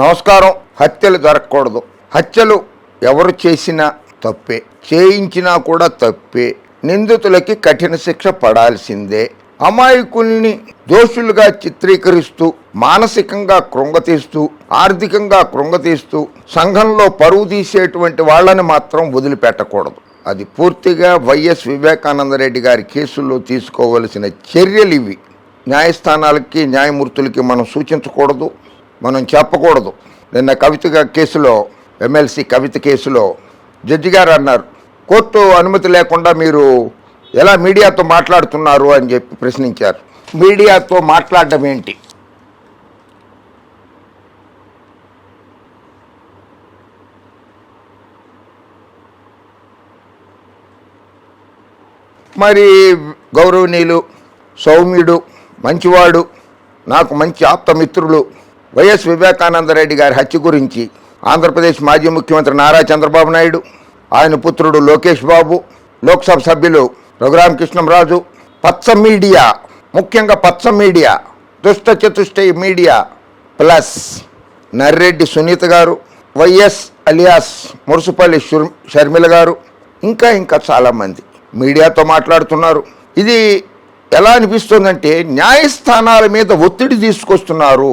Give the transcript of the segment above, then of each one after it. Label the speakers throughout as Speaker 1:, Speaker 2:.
Speaker 1: నమస్కారం. హత్యలు జరగకూడదు. హత్యలు ఎవరు చేసినా తప్పే. చేయించినా కూడా తప్పే. నిందితులకి కఠిన శిక్ష పడాల్సిందే. అమాయకుల్ని దోషులుగా చిత్రీకరిస్తూ మానసికంగా కృంగతీస్తూ ఆర్థికంగా కృంగతీస్తూ సంఘంలో పరువు తీసేటువంటి వాళ్ళని మాత్రం వదిలిపెట్టకూడదు. అది పూర్తిగా వైఎస్ వివేకానందరెడ్డి గారి కేసుల్లో తీసుకోవలసిన చర్యలు ఇవి. న్యాయస్థానాలకి న్యాయమూర్తులకి మనం సూచించకూడదు. మనం చెప్పకూడదు. నిన్న కవిత కేసులో ఎమ్మెల్సీ కవిత కేసులో జడ్జి గారు అన్నారు కోర్టు అనుమతి లేకుండా మీరు ఎలా మీడియాతో మాట్లాడుతున్నారు? అని చెప్పి ప్రశ్నించారు. మీడియాతో మాట్లాడడం ఏంటి? మరి గౌరవనీయులు సౌమ్యుడు మంచివాడు నాకు మంచి ఆప్తమిత్రులు వైఎస్ వివేకానందరెడ్డి గారి హత్య గురించి ఆంధ్రప్రదేశ్ మాజీ ముఖ్యమంత్రి నారా చంద్రబాబు నాయుడు ఆయన పుత్రుడు లోకేష్ బాబు లోక్సభ సభ్యులు రఘురామకృష్ణంరాజు పచ్చ మీడియా ముఖ్యంగా పచ్చ మీడియా దుష్ట చతుష్టయ మీడియా ప్లస్ నర్రెడ్డి సునీత గారు వైఎస్ అలియాస్ మురుసుపల్లి షర్మిల గారు ఇంకా ఇంకా చాలామంది మీడియాతో మాట్లాడుతున్నారు. ఇది ఎలా అనిపిస్తుందంటే న్యాయస్థానాల మీద ఒత్తిడి తీసుకొస్తున్నారు.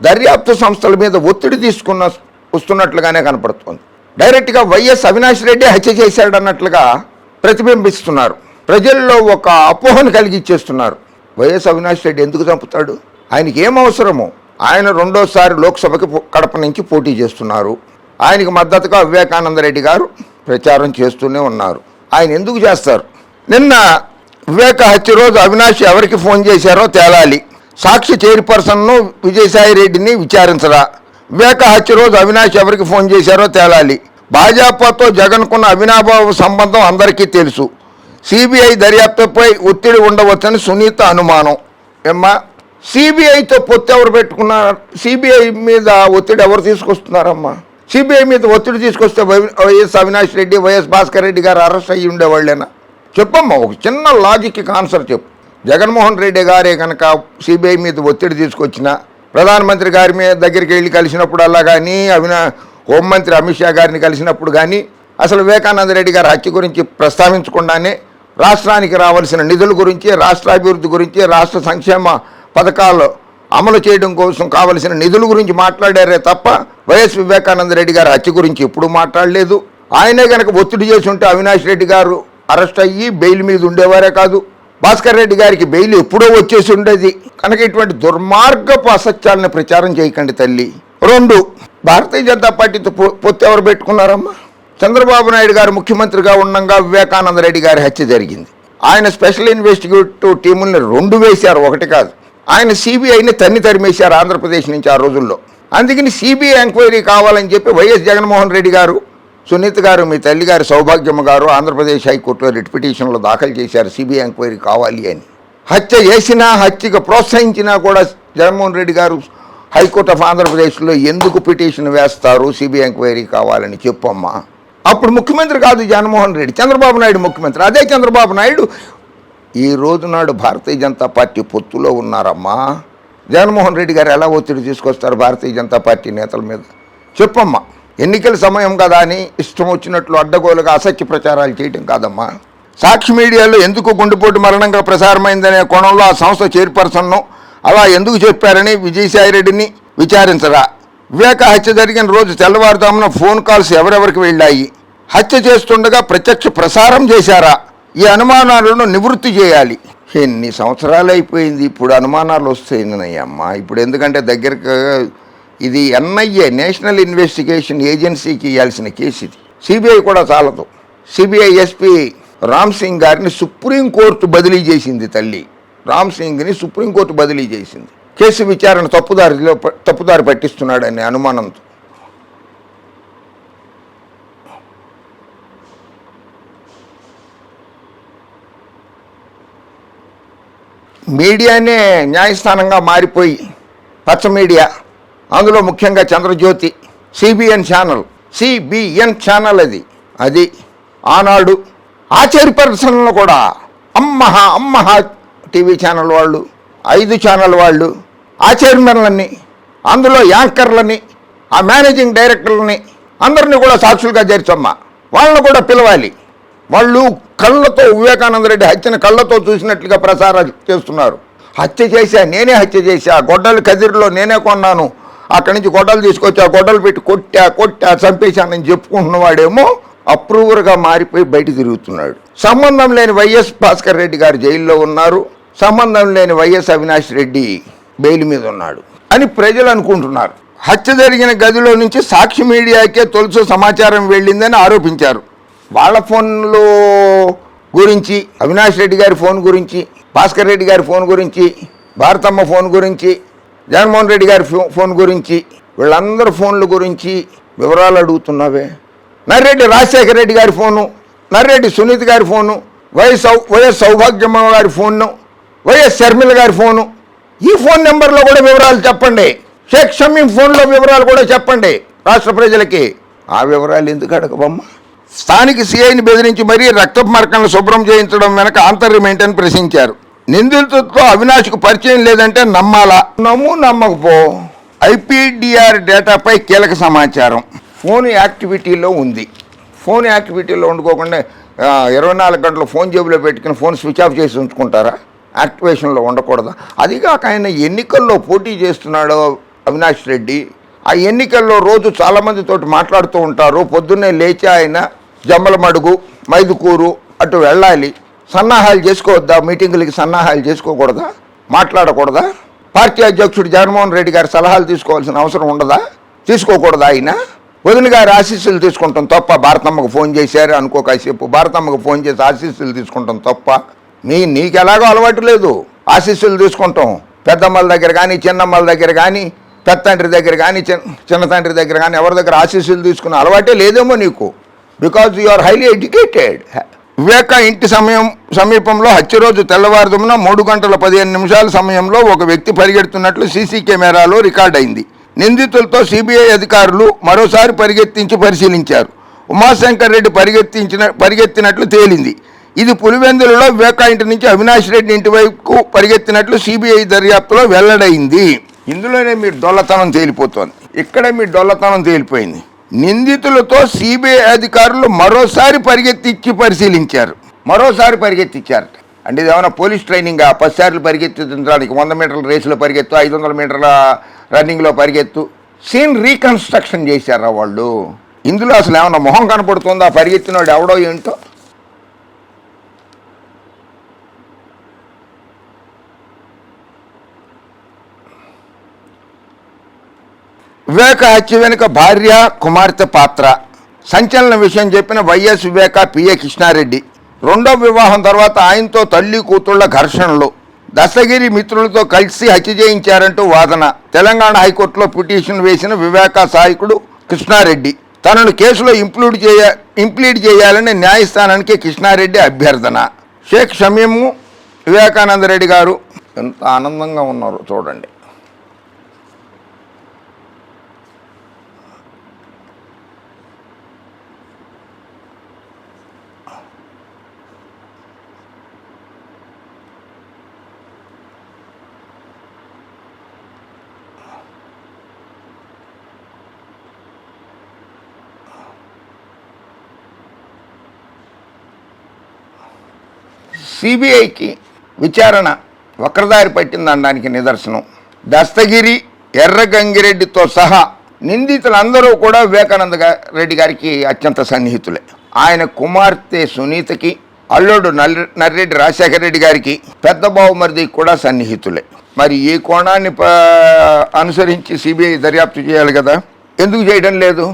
Speaker 1: దర్యాప్తు సంస్థల మీద ఒత్తిడి తీసుకున్న వస్తున్నట్లుగానే కనపడుతోంది. డైరెక్ట్గా వైఎస్ అవినాష్ రెడ్డి హత్య చేశాడన్నట్లుగా ప్రతిబింబిస్తున్నారు. ప్రజల్లో ఒక అపోహను కలిగిచ్చేస్తున్నారు. వైఎస్ అవినాష్ రెడ్డి ఎందుకు చంపుతాడు? ఆయనకి ఏం అవసరము? ఆయన రెండోసారి లోక్సభకి కడప నుంచి పోటీ చేస్తున్నారు. ఆయనకి మద్దతుగా వివేకానంద రెడ్డి గారు ప్రచారం చేస్తూనే ఉన్నారు. ఆయన ఎందుకు చేస్తారు? నిన్న వివేక హత్య రోజు అవినాష్ ఎవరికి ఫోన్ చేశారో తేలాలి. సాక్షి చైర్పర్సన్ను విజయసాయి రెడ్డిని విచారించరా. వివేక హత్య రోజు అవినాష్ ఎవరికి ఫోన్ చేశారో తేలాలి. భాజపాతో జగన్కున్న అవినాభావ సంబంధం అందరికీ తెలుసు. సిబిఐ దర్యాప్తుపై ఒత్తిడి ఉండవచ్చని సునీత అనుమానం. ఏమ్మా సిబిఐతో పొత్తు ఎవరు పెట్టుకున్నారు? సిబిఐ మీద ఒత్తిడి ఎవరు తీసుకొస్తున్నారమ్మా? సిబిఐ మీద ఒత్తిడి తీసుకొస్తే Y- YS Avinash Reddy YS Bhaskar Reddy గారు అరెస్ట్ అయ్యి ఉండేవాళ్ళేనా? చెప్పమ్మా ఒక చిన్న లాజిక్ ఆన్సర్ చెప్పు. జగన్మోహన్ రెడ్డి గారే కనుక సిబిఐ మీద ఒత్తిడి తీసుకొచ్చిన ప్రధానమంత్రి గారి మీద దగ్గరికి వెళ్ళి కలిసినప్పుడల్లా కానీ అవినా హోంమంత్రి అమిత్ షా గారిని కలిసినప్పుడు కానీ అసలు వివేకానంద రెడ్డి గారి హత్య గురించి ప్రస్తావించకుండానే రాష్ట్రానికి రావాల్సిన నిధుల గురించి రాష్ట్ర అభివృద్ధి గురించి రాష్ట్ర సంక్షేమ పథకాలు అమలు చేయడం కోసం కావలసిన నిధుల గురించి మాట్లాడారే తప్ప వైఎస్ వివేకానంద రెడ్డి గారి హత్య గురించి ఎప్పుడూ మాట్లాడలేదు. ఆయనే కనుక ఒత్తిడి చేసి ఉంటే అవినాష్ రెడ్డి గారు అరెస్ట్ అయ్యి బెయిల్ మీద ఉండేవారే కాదు. భాస్కర్ రెడ్డి గారికి బెయిల్ ఎప్పుడో వచ్చేసి ఉండేది. కనుక ఇటువంటి దుర్మార్గపు అసత్యాలను ప్రచారం చేయకండి తల్లి. రెండు భారతీయ జనతా పార్టీతో పొ- పొత్తు ఎవరు పెట్టుకున్నారమ్మా? చంద్రబాబు నాయుడు గారు ముఖ్యమంత్రిగా ఉండగా వివేకానంద రెడ్డి గారి హత్య జరిగింది. ఆయన స్పెషల్ ఇన్వెస్టిగేటివ్ టీముల్ని రెండు వేశారు ఒకటి కాదు. ఆయన సిబిఐని తన్ని తరిమేశారు ఆంధ్రప్రదేశ్ నుంచి ఆ రోజుల్లో. అందుకని సిబిఐ ఎంక్వైరీ కావాలని చెప్పి వైఎస్ జగన్మోహన్ రెడ్డి గారు సునీత గారు మీ తల్లి గారు సౌభాగ్యమ్మ గారు ఆంధ్రప్రదేశ్ హైకోర్టులో రిట్ పిటిషన్లో దాఖలు చేశారు సిబిఐ ఎంక్వైరీ కావాలి అని. హత్య చేసినా హత్యకు ప్రోత్సహించినా కూడా జగన్మోహన్ రెడ్డి గారు హైకోర్టు ఆఫ్ ఆంధ్రప్రదేశ్లో ఎందుకు పిటిషన్ వేస్తారు సిబిఐ ఎంక్వైరీ కావాలని చెప్పమ్మా. అప్పుడు ముఖ్యమంత్రి కాదు జగన్మోహన్ రెడ్డి చంద్రబాబు నాయుడు ముఖ్యమంత్రి. అదే చంద్రబాబు నాయుడు ఈ రోజు నాడు భారతీయ జనతా పార్టీ పొత్తులో ఉన్నారమ్మా. జగన్మోహన్ రెడ్డి గారు ఎలా ఒత్తిడి తీసుకొస్తారు భారతీయ జనతా పార్టీ నేతల మీద? చెప్పమ్మా. ఎన్నికల సమయం కదా అని ఇష్టం వచ్చినట్లు అడ్డగోలుగా అసత్య ప్రచారాలు చేయటం కాదమ్మా. సాక్షి మీడియాలో ఎందుకు గుండెపోటు మరణంగా ప్రసారమైందనే కోణంలో ఆ సంస్థ చైర్పర్సన్ను అలా ఎందుకు చెప్పారని విజయసాయిరెడ్డిని విచారించరా. వివేక హత్య జరిగిన రోజు తెల్లవారుజామున ఫోన్ కాల్స్ ఎవరెవరికి వెళ్ళాయి. హత్య చేస్తుండగా ప్రత్యక్ష ప్రసారం చేశారా. ఈ అనుమానాలను నివృత్తి చేయాలి. ఎన్ని సంవత్సరాలు అయిపోయింది ఇప్పుడు అనుమానాలు వస్తాయినయ్యమ్మా ఇప్పుడు ఎందుకంటే దగ్గరగా ఇది ఎన్ఐఏ నేషనల్ ఇన్వెస్టిగేషన్ ఏజెన్సీకి ఇవ్వాల్సిన కేసు ఇది. సిబిఐ కూడా చాలదు. సిబిఐ ఎస్పీ రామ్ సింగ్ గారిని సుప్రీంకోర్టు బదిలీ చేసింది తల్లి. రామ్ సింగ్ని సుప్రీంకోర్టు బదిలీ చేసింది. కేసు విచారణ తప్పుదారిలో ప- తప్పుదారి పట్టిస్తున్నాడనే అనుమానంతో మీడియానే న్యాయస్థానంగా మారిపోయి పచ్చ మీడియా అందులో ముఖ్యంగా Chandrajyothi CBN channel CBN channel అది. అది ఆనాడు ఆచార్య పరిశ్రమలో కూడా అమ్మహ అమ్మహ టీవీ ఛానల్ వాళ్ళు ఐదు ఛానల్ వాళ్ళు ఆ చైర్మన్లని అందులో యాంకర్లని ఆ మేనేజింగ్ డైరెక్టర్లని అందరినీ కూడా సాక్షులుగా చేర్చమ్మా. వాళ్ళని కూడా పిలవాలి. వాళ్ళు కళ్ళతో వివేకానంద రెడ్డి హత్యను కళ్ళతో చూసినట్లుగా ప్రసారం చేస్తున్నారు. హత్య చేశా నేనే హత్య చేశా గొడ్డలు కదిరిలో నేనే కొన్నాను అక్కడి నుంచి గొడ్డలు తీసుకొచ్చి ఆ గొడ్డలు పెట్టి కొట్టా కొట్టా చంపేశానని చెప్పుకుంటున్న వాడేమో అప్రూవర్గా మారిపోయి బయట తిరుగుతున్నాడు. సంబంధం లేని వైఎస్ భాస్కర్ రెడ్డి గారు జైల్లో ఉన్నారు. సంబంధం లేని వైఎస్ అవినాష్ రెడ్డి బెయిల్ మీద ఉన్నాడు అని ప్రజలు అనుకుంటున్నారు. హత్య జరిగిన గదిలో నుంచి సాక్షి మీడియాకే తొలుసు సమాచారం వెళ్ళిందని ఆరోపించారు. వాళ్ళ ఫోన్లో గురించి అవినాష్ రెడ్డి గారి ఫోన్ గురించి భాస్కర్ రెడ్డి గారి ఫోన్ గురించి భారతమ్మ ఫోన్ గురించి జగన్మోహన్ రెడ్డి గారి ఫో- ఫోన్ గురించి వీళ్ళందరి ఫోన్ల గురించి వివరాలు అడుగుతున్నావే. నర్రెడ్డి రాజశేఖర రెడ్డి గారి ఫోను నర్రెడ్డి సునీత్ గారి ఫోను వైఎస్ సౌ వైఎస్ సౌభాగ్యమ్మ గారి ఫోను వైఎస్ షర్మిల గారి ఫోను. ఈ ఫోన్ నెంబర్లో కూడా వివరాలు చెప్పండి. షేక్ షమీం ఫోన్లో వివరాలు కూడా చెప్పండి రాష్ట్ర ప్రజలకి. ఆ వివరాలు ఎందుకు అడగబమ్మ స్థానిక సిఐని బెదిరించి మరీ రక్తపు మరకలను శుభ్రం చేయించడం వెనక ఆంతర్యం ఏంటని ప్రశ్నించారు. నిందితులతో అవినాష్కు పరిచయం లేదంటే నమ్మాలా? నమ్ము నమ్మకపో. ఐపీడిఆర్ డేటాపై కీలక సమాచారం. ఫోన్ యాక్టివిటీలో ఉంది. ఫోన్ యాక్టివిటీలో ఉండుకోకుండా ఇరవై నాలుగు గంటలు ఫోన్ జేబులో పెట్టుకుని ఫోన్ స్విచ్ ఆఫ్ చేసి ఉంచుకుంటారా? యాక్టివేషన్లో ఉండకూడదా? అదిగాక ఆయన ఎన్నికల్లో పోటీ చేస్తున్నాడు అవినాష్ రెడ్డి. ఆ ఎన్నికల్లో రోజు చాలామందితోటి మాట్లాడుతూ ఉంటారు. పొద్దున్నే లేచి ఆయన జమ్మలమడుగు మైదుకూరు అటు వెళ్ళాలి. సన్నాహాలు చేసుకోవద్దా? మీటింగులకి సన్నాహాలు చేసుకోకూడదా? మాట్లాడకూడదా? పార్టీ అధ్యక్షుడు జగన్మోహన్ రెడ్డి గారి సలహాలు తీసుకోవాల్సిన అవసరం ఉండదా? తీసుకోకూడదా ఆయన వదిన గారి ఆశీస్సులు తీసుకుంటాం తప్ప భారతమ్మకు ఫోన్ చేశారు అనుకో కాసేపు. భారతమ్మకు ఫోన్ చేసి ఆశీస్సులు తీసుకుంటాం తప్ప నీ నీకు ఎలాగో అలవాటు లేదు. ఆశీస్సులు తీసుకుంటాం. పెద్దమ్మల దగ్గర కానీ చిన్నమ్మల దగ్గర కానీ పెద్ద తండ్రి దగ్గర కానీ చిన్న చిన్న తండ్రి దగ్గర కానీ ఎవరి దగ్గర ఆశీస్సులు తీసుకున్న అలవాటే లేదేమో నీకు. Because you are highly educated Viveka ఇంటి సమయం సమీపంలో హత్య రోజు తెల్లవారుజామున మూడు గంటల పదిహేను నిమిషాల సమయంలో ఒక వ్యక్తి పరిగెడుతున్నట్లు సీసీ కెమెరాలో రికార్డ్ అయింది. నిందితులతో సిబిఐ అధికారులు మరోసారి పరిగెత్తించి పరిశీలించారు. ఉమాశంకర్ రెడ్డి పరిగెత్తించిన పరిగెత్తినట్లు తేలింది. ఇది పులివెందులలో వివేకా ఇంటి నుంచి అవినాష్ రెడ్డి ఇంటి వైపు పరిగెత్తినట్లు సిబిఐ దర్యాప్తులో వెల్లడైంది. ఇందులోనే మీ డొల్లతనం తేలిపోతోంది. ఇక్కడే మీ డొల్లతనం తేలిపోయింది. నిందితులతో సిబిఐ అధికారులు మరోసారి పరిగెత్తిచ్చి పరిశీలించారు. మరోసారి పరిగెత్తిచ్చారు. అంటే ఇది ఏమైనా పోలీస్ ట్రైనింగ్? పదిసార్లు పరిగెత్తించడానికి వంద మీటర్ల రేసులో పరిగెత్తు ఐదు వందల మీటర్ల రన్నింగ్లో పరిగెత్తు సీన్ రీకన్స్ట్రక్షన్ చేశారా వాళ్ళు? ఇందులో అసలు ఏమైనా మొహం కనపడుతుందా? పరిగెత్తినోడు ఎవడో ఏంటో? వివేక హత్య వెనుక భార్య కుమార్తె పాత్ర. సంచలన విషయం చెప్పిన వైఎస్ వివేక పిఏ కృష్ణారెడ్డి. రెండో వివాహం తర్వాత ఆయనతో తల్లి కూతుళ్ళ ఘర్షణలు. దశగిరి మిత్రులతో కలిసి హత్య చేయించారంటూ వాదన. తెలంగాణ హైకోర్టులో పిటిషన్ వేసిన వివేక సాయకుడు కృష్ణారెడ్డి. తనను కేసులో ఇంప్లూడ్ చేయ ఇంప్లీడ్ చేయాలని న్యాయస్థానానికి కృష్ణారెడ్డి అభ్యర్థన. షేక్ షమీము వివేకానంద రెడ్డి గారు ఎంత ఆనందంగా ఉన్నారు చూడండి. సిబిఐకి విచారణ వక్రదారి పట్టిందనడానికి నిదర్శనం. దస్తగిరి ఎర్రగంగిరెడ్డితో సహా నిందితులందరూ కూడా వివేకానంద రెడ్డి గారికి అత్యంత సన్నిహితులే. ఆయన కుమార్తె సునీతకి అల్లుడు నర్రెడ్డి రాజశేఖర రెడ్డి గారికి పెద్ద బావుమరిదికి కూడా సన్నిహితులే. మరి ఈ కోణాన్ని అనుసరించి సిబిఐ దర్యాప్తు చేయాలి కదా? ఎందుకు చేయడం లేదు?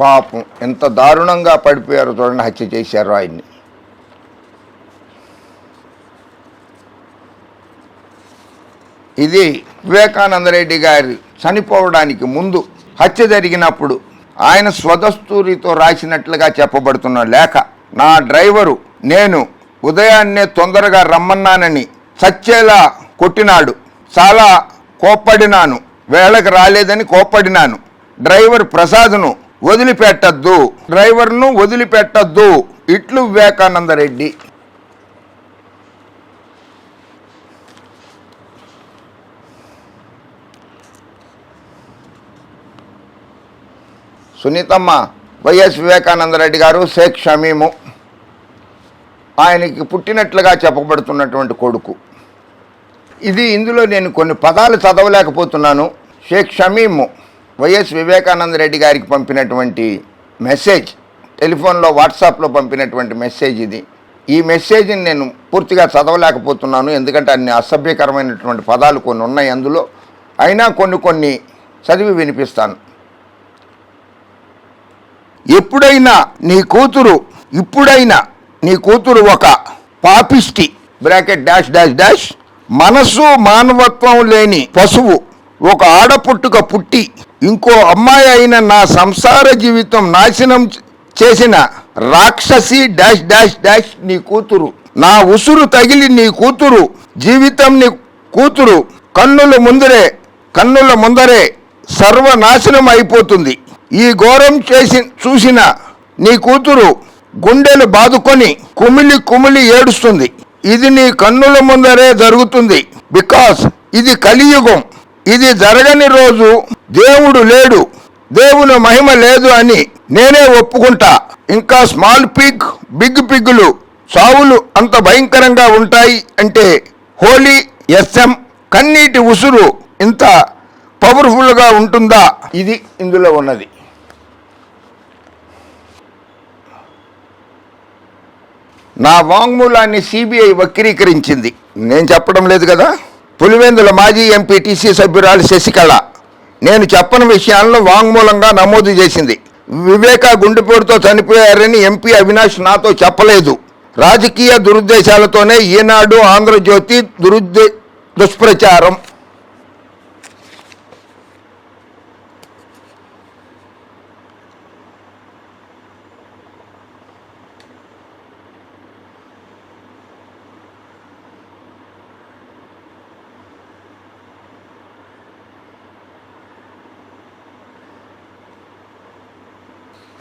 Speaker 1: పాపం ఎంత దారుణంగా పడిపోయారో చూడండి హత్య చేశారు ఆయన్ని. ఇది వివేకానందరెడ్డి గారి చనిపోవడానికి ముందు హత్య జరిగినప్పుడు ఆయన స్వదస్తూరితో రాసినట్లుగా చెప్పబడుతున్న లేఖ నా డ్రైవరు నేను ఉదయాన్నే తొందరగా రమ్మన్నానని చచ్చేలా కొట్టినాడు. చాలా కోప్పడినాను. వేళకు రాలేదని కోప్పడినాను. డ్రైవర్ ప్రసాద్ను వదిలిపెట్టద్దు. డ్రైవర్ను వదిలిపెట్టద్దు. ఇట్లు వివేకానంద రెడ్డి సునీతమ్మ వైఎస్ వివేకానంద రెడ్డి గారు షేక్ షమీము ఆయనకి పుట్టినట్లుగా చెప్పబడుతున్నటువంటి కొడుకు. ఇది ఇందులో నేను కొన్ని పదాలు చదవలేకపోతున్నాను. షేక్ షమీము వైఎస్ వివేకానంద రెడ్డి గారికి పంపినటువంటి మెసేజ్ టెలిఫోన్లో వాట్సాప్లో పంపినటువంటి మెసేజ్ ఇది. ఈ మెసేజ్ని నేను పూర్తిగా చదవలేకపోతున్నాను ఎందుకంటే అన్ని అసభ్యకరమైనటువంటి పదాలు కొన్ని ఉన్నాయి అందులో. అయినా కొన్ని కొన్ని చదివి వినిపిస్తాను. ఎప్పుడైనా నీ కూతురు ఇప్పుడైనా నీ కూతురు ఒక పాపిష్టి బ్రాకెట్ డాష్ డాష్ డాష్ మనసు మానవత్వం లేని పశువు ఒక ఆడపుట్టుక పుట్టి ఇంకో అమ్మాయి అయిన నా సంసార జీవితం నాశనం చేసిన రాక్షసి డాష్ డాష్ డాష్ నీ కూతురు. నా ఉసురు తగిలి నీ కూతురు. జీవితం నీ కూతురు. కన్నుల ముందరే కన్నుల ముందరే సర్వనాశనం అయిపోతుంది. ఈ ఘోరం చేసి చూసిన నీ కూతురు గుండెలు బాదుకొని కుమిలి కుమిలి ఏడుస్తుంది. ఇది నీ కన్నుల ముందరే జరుగుతుంది. బికాస్ ఇది కలియుగం. ఇది జరగని రోజు. దేవుడు లేడు. దేవుని మహిమ లేదు అని నేనే ఒప్పుకుంటా. ఇంకా స్మాల్ పిగ్ బిగ్ పిగ్గులు చావులు అంత భయంకరంగా ఉంటాయి అంటే హోలీ ఎస్ఎం కన్నీటి ఉసురు ఇంత పవర్ఫుల్గా ఉంటుందా? ఇది ఇందులో ఉన్నది. నా వాంగ్మూలాన్ని సిబిఐ వక్రీకరించింది. నేను చెప్పడం లేదు కదా? పులివెందుల మాజీ ఎంపీ టీసీ సభ్యురాలు శశికళ. నేను చెప్పని విషయాలను వాంగ్మూలంగా నమోదు చేసింది. వివేక గుండెపోటుతో చనిపోయారని ఎంపీ అవినాష్ నాతో చెప్పలేదు. రాజకీయ దురుద్దేశాలతోనే ఈనాడు ఆంధ్రజ్యోతి దురుద్దే దుష్ప్రచారం.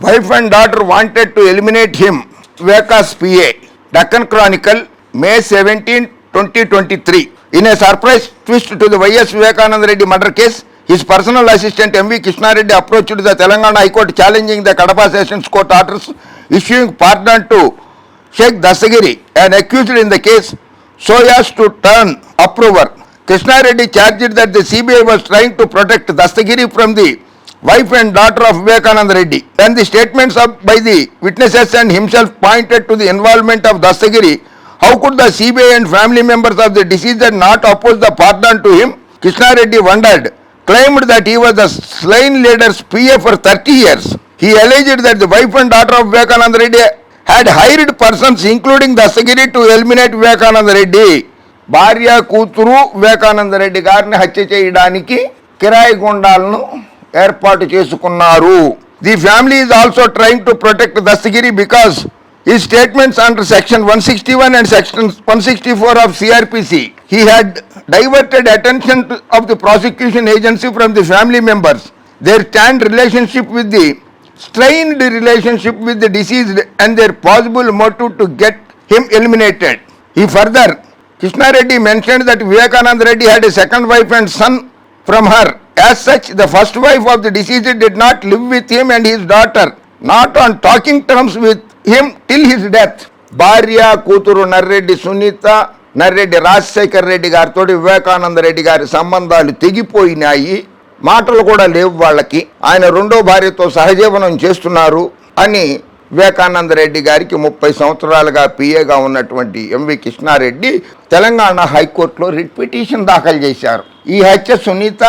Speaker 1: Wife and daughter wanted to eliminate him. Viveka's PA. Deccan Chronicle, May 17, 2023. In a surprise twist to the YS Vivekananda Reddy murder case, his personal assistant MV Krishna Reddy approached the Telangana High Court challenging the Kadapa Sessions Court orders issuing pardon to Sheikh Dasagiri, an accused in the case, so as to turn approver. Krishna Reddy charged that the CBI was trying to protect Dastagiri from the wife and daughter of Vivekananda Reddy. When the statements of, by the witnesses and himself pointed to the involvement of Dastagiri, how could the CBI and family members of the deceased not oppose the pardon to him? Krishna Reddy wondered, claimed that he was the slain leader's PA for 30 years. He alleged that the wife and daughter of Vivekananda Reddy had hired persons including Dastagiri to eliminate Vivekananda Reddy. భార్య కూతురు వివేకానంద రెడ్డి గారిని హత్య చేయడానికి కిరాయి గుండాలను ఏర్పాటు చేసుకున్నారు the family is also trying to protect Dastagiri because ఈ statements under section one sixty one and section one sixty four of CrPC he had diverted attention of the prosecution agency from the family members their stand relationship with the strained relationship with the deceased and their possible motive to get him eliminated. He further, Krishna Reddy mentioned that Vivekananda Reddy had a second wife and son from her. As such, the first wife of the deceased did not live with him and his daughter, not on talking terms with him till his death. భార్య కూతురు నర్రెడ్డి సునీత నర్రెడ్డి రాజశేఖర్ రెడ్డి గారితో వివేకానంద రెడ్డి గారి సంబంధాలు తెగిపోయినాయి మాటలు కూడా లేవు వాళ్ళకి ఆయన రెండో భార్యతో సహజీవనం చేస్తున్నారు అని వివేకానంద రెడ్డి గారికి ముప్పై సంవత్సరాలుగా పిఏగా ఉన్నటువంటి ఎంవి కృష్ణారెడ్డి తెలంగాణ హైకోర్టులో రిట్ పిటిషన్ దాఖలు చేశారు. ఈ హత్య సునీత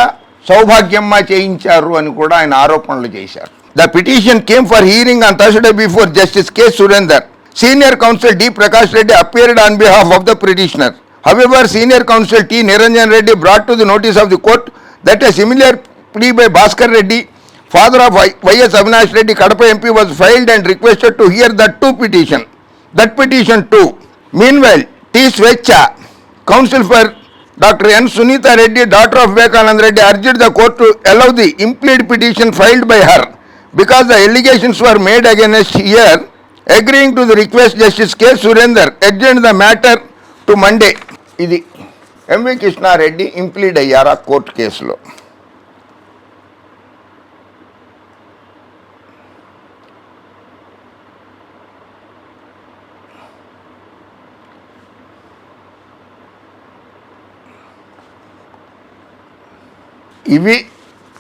Speaker 1: సౌభాగ్యమ్మ చేయించారు అని కూడా ఆయన ఆరోపణలు చేశారు. The petition came for hearing on Thursday before justice K Surender senior counsel D Prakash Reddy appeared on behalf of the petitioner however senior counsel T Niranjan Reddy brought to the notice of the court that a similar plea by Bhaskar Reddy, father of Y- Y.S. Avinash Reddy, Kadapa MP, was filed and requested to hear that too petition. That petition too. Meanwhile, T. Svecha, counsel for Dr. N. Sunita Reddy, daughter of Vivekanand Reddy, urged the court to allow the implied petition filed by her because the allegations were made against her agreeing to the request justice K surender adjourned the matter to Monday ఇది MV Krishna Reddy implead అయ్యారా court కేసులో ఇవి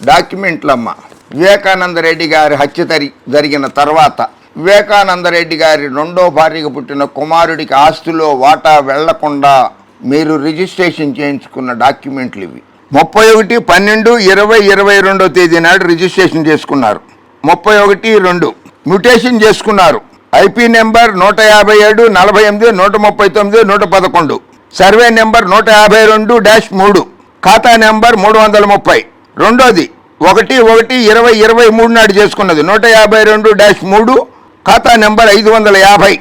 Speaker 1: డాక్యుమెంట్లమ్మ. వివేకానంద రెడ్డి గారి హత్య తరి- జరిగిన తర్వాత వివేకానంద రెడ్డి గారి రెండో భార్యకు పుట్టిన కుమారుడికి ఆస్తిలో వాటా వెళ్ళకుండా మీరు రిజిస్ట్రేషన్ చేయించుకున్న డాక్యుమెంట్లు ఇవి. ముప్పై ఒకటి పన్నెండు ఇరవై ఇరవై రెండో తేదీ నాడు రిజిస్ట్రేషన్ చేసుకున్నారు. ముప్పై ఒకటి రెండు మ్యూటేషన్ చేసుకున్నారు. ఐపీ నెంబర్ నూట యాభై ఏడు నలభై ఎనిమిది నూట ముప్పై తొమ్మిది నూట పదకొండు. సర్వే నెంబర్ నూట యాభై రెండు డాష్ మూడు. ఖాతా నెంబర్ మూడు వందల ముప్పై. రెండోది ఒకటి ఒకటి ఇరవై ఇరవై మూడు నాడు చేసుకున్నది. నూట యాభై రెండు డాష్ మూడు ఖాతా నెంబర్ ఐదు వందల యాభై.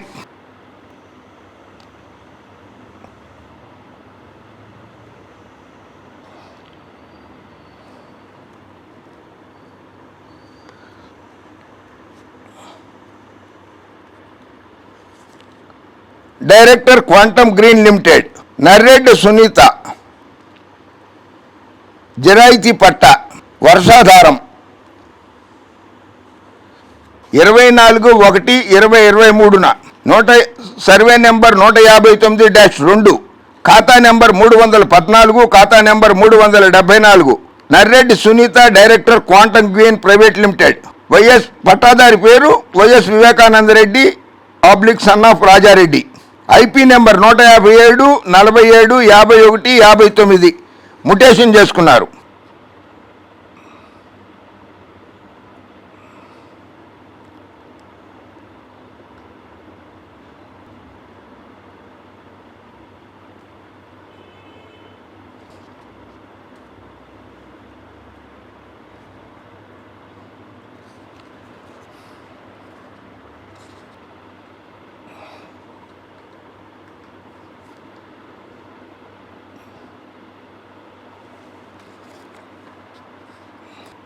Speaker 1: Director Quantum Green limited. Narreddy Sunitha. జరాయితీ పట్ట వర్షాధారం. ఇరవై నాలుగు ఒకటి ఇరవై ఇరవై మూడున నూట సర్వే నెంబర్ నూట యాభై తొమ్మిది డాష్ రెండు ఖాతా నెంబర్ మూడు వందల పద్నాలుగు ఖాతా నెంబర్ మూడు వందల డెబ్బై నాలుగు. Narreddy Sunitha director Quantum Green private limited. YS Pattadhari పేరు YS Vivekananda Reddy oblique son of Raja Reddy. IP number నూట యాభై ఏడు నలభై ఏడు యాభై ఒకటి యాభై తొమ్మిది. ముటేషన్ చేసుకున్నారు.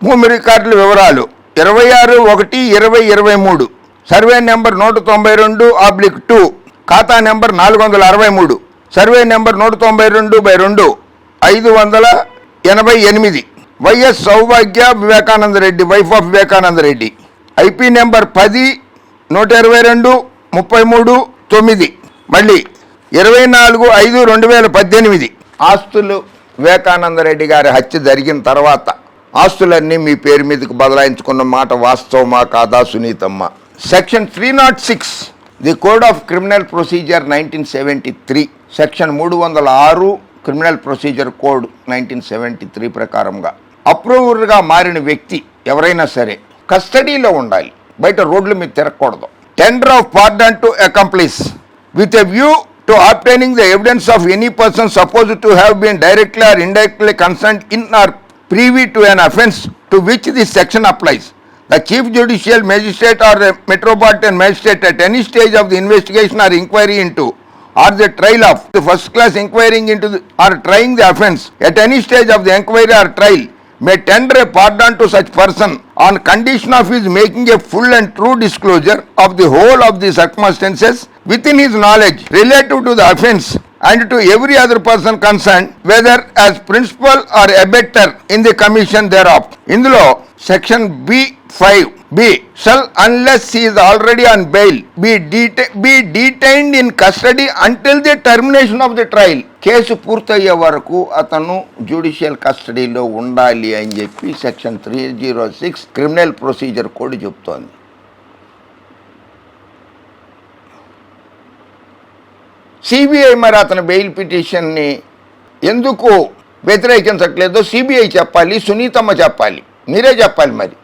Speaker 1: భూమి రికార్డుల వివరాలు. ఇరవై ఆరు ఒకటి ఇరవై ఇరవై మూడు. సర్వే నెంబర్ నూట తొంభై రెండు ఆబ్లిక్ టూ. ఖాతా నెంబర్ నాలుగు వందల అరవై మూడు. సర్వే నెంబర్ నూట తొంభై రెండు బై రెండు. ఐదు వందల ఎనభై ఎనిమిది. YS Soubhagya Vivekananda Reddy wife of Vivekananda Reddy IP number పది నూట ఇరవై రెండు ముప్పై మూడు తొమ్మిది. మళ్ళీ ఇరవై నాలుగు ఐదు రెండు వేల పద్దెనిమిది. ఆస్తులు వివేకానంద రెడ్డి గారి హత్య జరిగిన తర్వాత ఆస్తులన్నీ మీ పేరు మీదకి బదలాయించుకున్న మాట వాస్తవమా కాదా సునీతమ్మ? Section three not six the code of criminal procedure nineteen seventy three section మూడు వందల ఆరు criminal procedure code nineteen seventy three ప్రకారంగా. అప్రూవర్గా మారిన వ్యక్తి ఎవరైనా సరే కస్టడీలో ఉండాలి. బయట రోడ్లు మీద తిరగకూడదు. Tender of pardon to accomplice. With a view to obtaining the evidence of any person suppose to have been directly or indirectly concern in or privy to an offence to which this section applies. The Chief Judicial Magistrate or the Metropolitan Magistrate at any stage of the investigation or inquiry into or the trial of the first class inquiring into the, or trying the offence at any stage of the inquiry or trial may tender a pardon to such person on condition of his making a full and true disclosure of the whole of the circumstances within his knowledge relative to the offence and to every other person concerned whether as principal or abettor in the commission thereof. ఇందులో section B five B shall unless is already on bail be detain be detained in custody until the termination of the trial case పూర్తయ్యే వరకు అతను judicial కస్టడీలో ఉండాలి అని చెప్పి section three zero six criminal procedure code చెప్తోంది CBI మరి అతని బెయిల్ పిటిషన్ని ఎందుకు వ్యతిరేకించట్లేదో? సిబిఐ చెప్పాలి సునీతమ్మ చెప్పాలి మీరే చెప్పాలి మరి.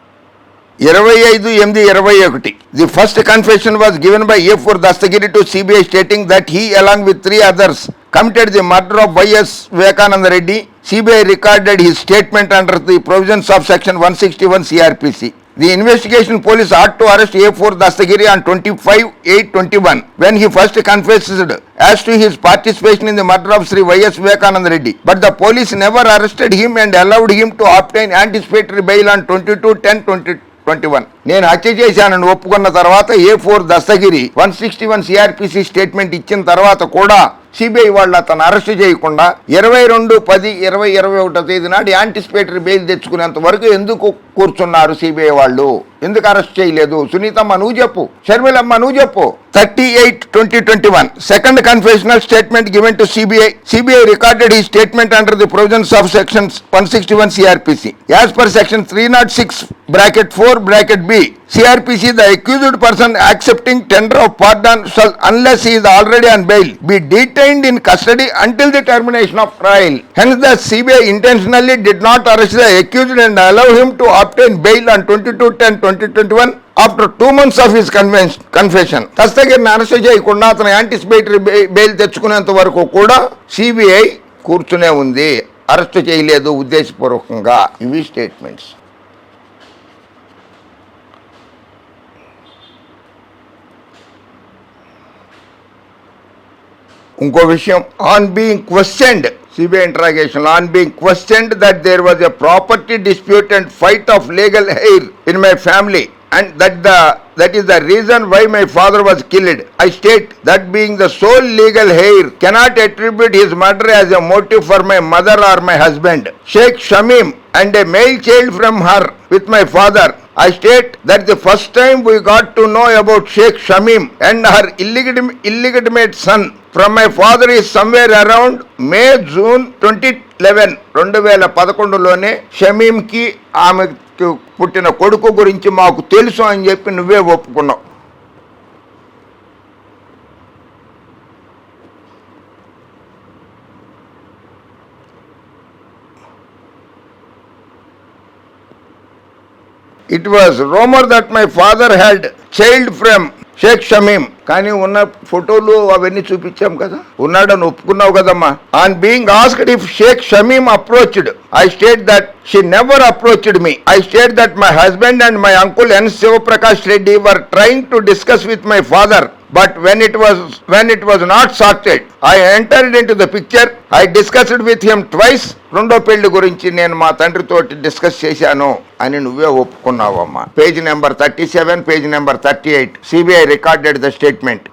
Speaker 1: ఇరవై ఐదు ఎనిమిది ఇరవై ఒకటి. The first confession was given by A four Dastagiri to CBI stating that he along with three others committed the murder of YS Vivekananda Reddy CBI recorded his statement under the provisions of section 161 CRPC. The investigation police ought to arrest A four Dastagiri on twenty five eight twenty one when he first confessed as to his participation in the murder of Shri YS Vivekananda Reddy but the police never arrested him and allowed him to obtain anticipatory bail on twenty two ten twenty twenty one నేను హత్య చేశానని ఒప్పుకున్న తర్వాత A four Dastagiri one sixty one CRPC statement ఇచ్చిన తర్వాత కూడా CBI వాళ్ళు అతను అరెస్ట్ చేయకుండా ఇరవై రెండు పది ఇరవై ఇరవై ఒకటో తేదీ నాడు యాంటిసిపేటరీ బెయిల్ తెచ్చుకునేంత వరకు ఎందుకు కూర్చున్నారు సిబిఐ వాళ్ళు? ఎందుకు అరెస్ట్ చేయలేదు సునీతమ్మ నువ్వు చెప్పు షర్మిలమ్మ నువ్వు చెప్పు thirty eight twenty twenty one second confessional statement given to CBI CBI recorded ఈ statement under the provisions of sections one sixty one CRPC as per section three not six bracket 4 bracket b crpc the accused person accepting tender of pardon shall unless he is already on bail be detained in custody until the termination of trial hence the cbi intentionally did not arrest the accused and allow him to obtain bail on twenty twenty one after two months of his convention confession దస్తగిరిని arrest చేయకుండా అతను anticipatory bail తెచ్చుకునేంత వరకు కూడా CBI కూర్చునే ఉంది. Arrest చేయలేదు ఉద్దేశపూర్వకంగా. ఇవి statements ఇంకో విషయం on being questioned CBI interrogation on being questioned that there was a property dispute and fight of legal heir in my family And that the that is the reason why my father was killed I state that being the sole legal heir cannot attribute his murder as a motive for my mother or my husband Sheikh Shamim and a male child from her with my father. I state that the first time we got to know about Sheikh Shamim and her illegitimate, illegitimate son from my father is somewhere around May, June 2011. రెండు వేల పదకొండులోనే షమీంకి ఆమెకు పుట్టిన కొడుకు గురించి మాకు తెలుసు అని చెప్పి నువ్వే ఒప్పుకున్నావు. It was rumour that my father had child from Shaik Shamim కానీ ఉన్న ఫోటోలు అవన్నీ చూపించాం కదా. ఉన్నాడని ఒప్పుకున్నావు కదమ్మా. On being asked if Shaik Shamim approached I state that she never approached me I state that my husband and my uncle N Shivaprakash Reddy were trying to discuss with my father but when it was when it was not sorted I entered into the picture I discussed with him twice రెండో పెళ్ళి గురించి నేను మా తండ్రితో discuss చేశాను అని నువ్వే ఒప్పుకున్నావమ్మా. Page number thirty seven page number thirty eight CBI recorded the statement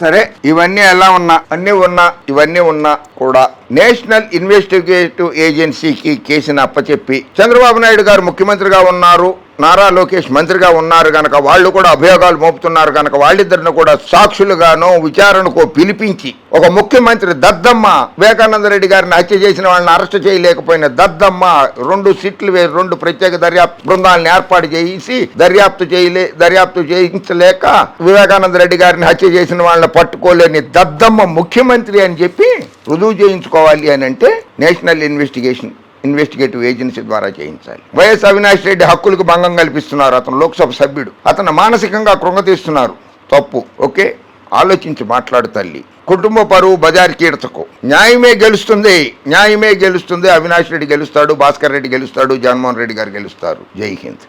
Speaker 1: సరే ఇవన్నీ ఎలా ఉన్నా అన్నీ ఉన్నా ఇవన్నీ ఉన్నా కూడా నేషనల్ ఇన్వెస్టిగేటివ్ ఏజెన్సీకి కేసును అప్పచెప్పి చంద్రబాబు నాయుడు గారు ముఖ్యమంత్రిగా ఉన్నారు. నారా లోకేష్ మంత్రిగా ఉన్నారు కనుక వాళ్ళు కూడా అభియోగాలు మోపుతున్నారు కనుక వాళ్ళిద్దరిని కూడా సాక్షులుగాను విచారణకు పిలిపించి ఒక ముఖ్యమంత్రి దద్దమ్మ వివేకానంద రెడ్డి గారిని హత్య చేసిన వాళ్ళని అరెస్ట్ చేయలేకపోయిన దద్దమ్మ రెండు సిట్లు వేసి రెండు ప్రత్యేక దర్యాప్తు బృందాలను ఏర్పాటు చేసి దర్యాప్తు చేయలే దర్యాప్తు చేయించలేక వివేకానంద రెడ్డి గారిని హత్య చేసిన వాళ్ళని పట్టుకోలేని దద్దమ్మ ముఖ్యమంత్రి అని చెప్పి రుజువు చేయించుకోవాలి అని అంటే నేషనల్ ఇన్వెస్టిగేషన్. ఇన్వెస్టిగేటివ్ ఏజెన్సీ ద్వారా చేయించాలి. వైఎస్ అవినాష్ రెడ్డి హక్కులకు భంగం కల్పిస్తున్నారు అతను లోక్సభ సభ్యుడు. అతను మానసికంగా కృంగతీస్తున్నారు. తప్పు ఓకే? ఆలోచించి మాట్లాడు తల్లి. కుటుంబ పరువు బజార్ కీర్తకు. న్యాయమే గెలుస్తుంది న్యాయమే గెలుస్తుంది అవినాష్ రెడ్డి గెలుస్తాడు భాస్కర్ రెడ్డి గెలుస్తాడు జగన్మోహన్ రెడ్డి గారు గెలుస్తారు. జై హింద్.